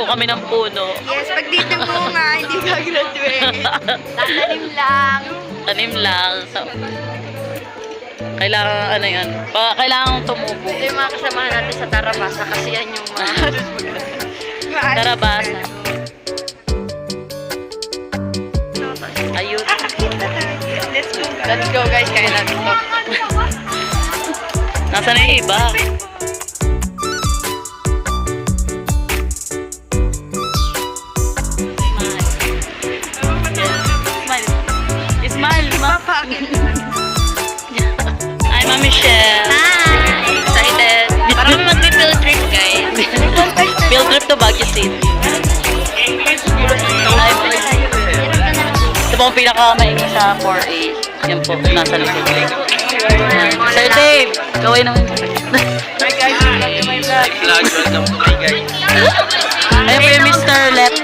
po kami ng puno. Yes, pag di bunga, hindi ka graduate. Tatanim lang. Tanim lang. So, kailangan, ano yun, pa, kailangan tumubo. Ito yung mga kasamahan natin sa Tarabasa kasi yan yung mga... Tarabasa. Ayun. Let's go. Let's go guys, kaya natin to. Nasaan na yung iba? Michelle. Hi! Excited. Parang mag-field trip guys. Field trip to Baguio City. Ito po ang pinaka-maingay sa 4A. Yan po, nasa likod. Sir Dave, gawin naman. Hi guys, welcome to my vlog. Welcome to my guys. Ayun po yung Mr. Let.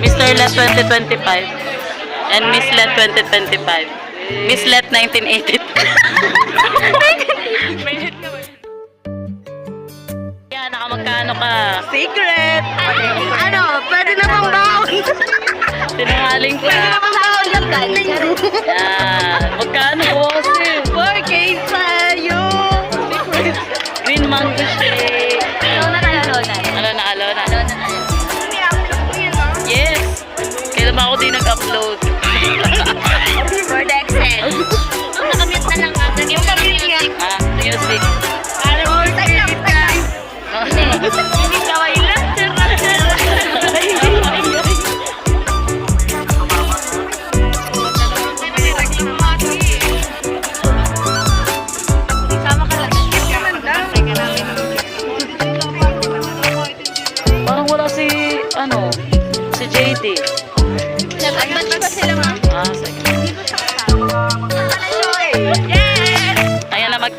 Mr. Let 2025. And Miss Let 2025. Miss Let 1982. Yan, nakamagkano ka? Secret! Ano, pwede na bang baon? Sinungaling ka. Pwede na bang baon yung galing? Yan. Magkano po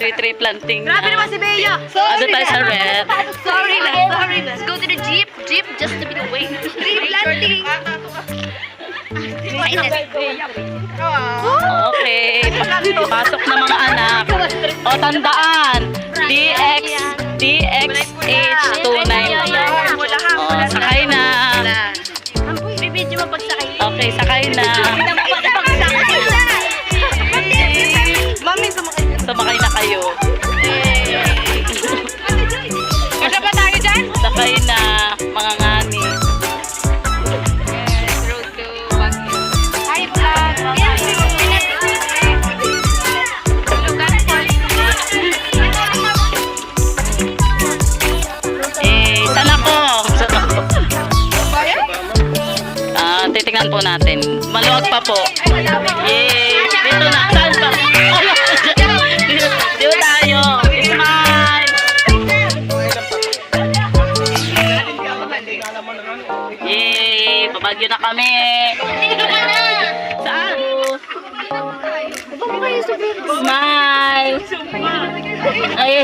Na mag-tree-tree planting na. Grabe naman si Bea! Ano tayo sa red? Sorry na, sorry na. Let's go to the jeep. Jeep just to be the way. Tree planting. Okay. Pasok na mga anak. O, tandaan. DX, DXH290. O, sakay na. Bibidyo mo pagsakay. Okay, sakay na. Natin. Maluwag pa po. Yay! Dito na. Saan pa? Dito, tayo. Smile! Yay! Babagyo na kami. Saan? Smile! Ay!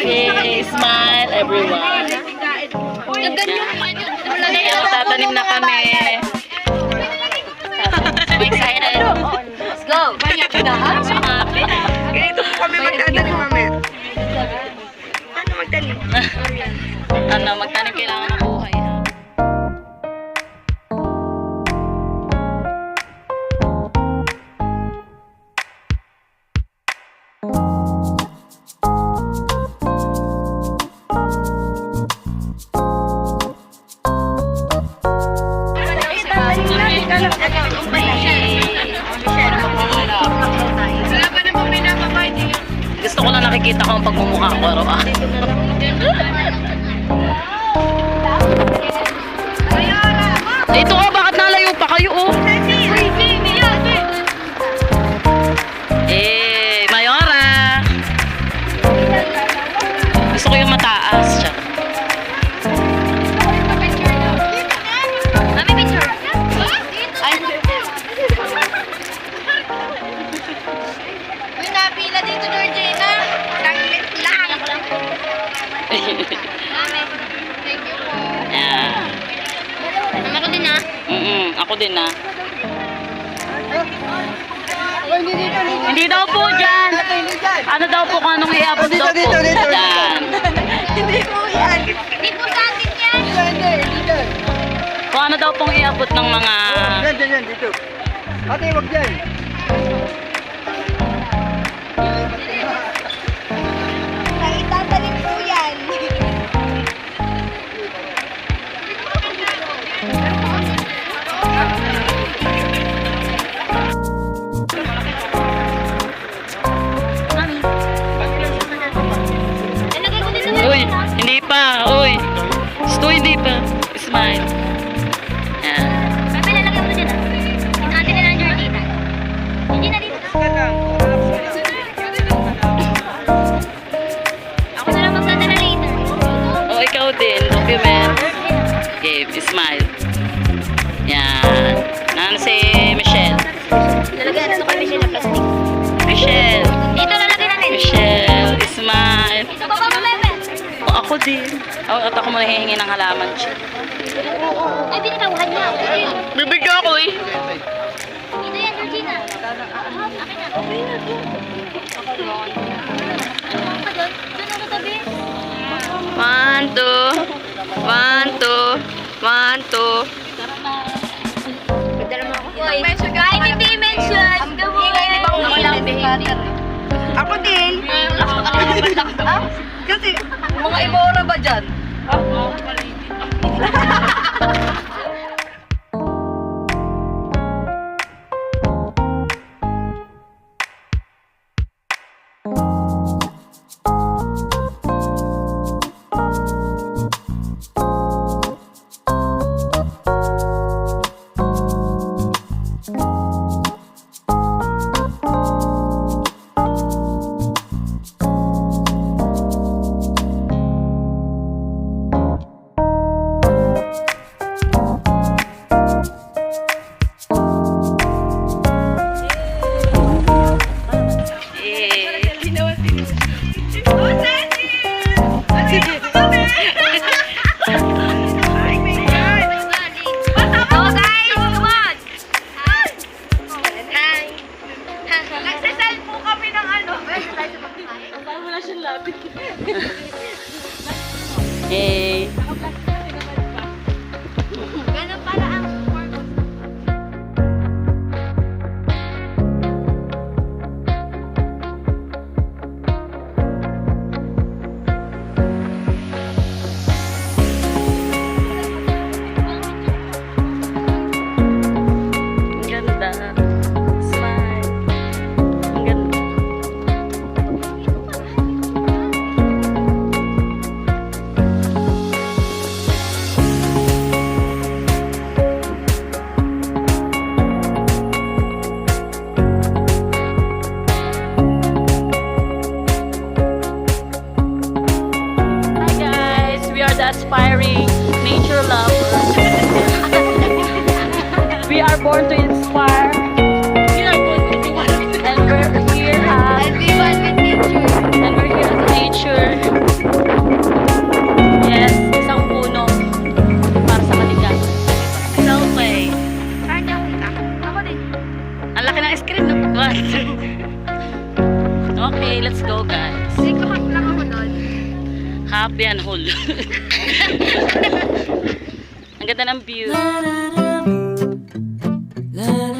Yay! Smile, everyone. Ayan, tatanim na kami. Excited. Let's go. Ganito po kami magdadaling mami. Paano magdaling? ano, magtanim kailangan nakikita ko ang pagmumukha ko araw-araw. ako din ah. oh, ha. Hindi daw po dyan. Ano daw po kung anong iabot daw po? Dito, dito, dyan. Hindi po yan. Hindi po sa atin yan. Kung ano daw pong iabot ng mga... Oh, dyan, dyan, dito. Ate, wag dyan. Ako din. Oh, at ako muna hihingi ng halaman siya. Ay, binitawan niya. Bibigyan ako eh. Ito yan, Georgina. Akin na. Okay na to. One, two. One, two. One, two. Mo ako. Mention. Ay, hindi mention. Gawin. Ako din. Ako. Ako din. Ah? Kasi, mga iba ba dyan? Oo, oh, oh. ganda ng view. La, la, la, la, la.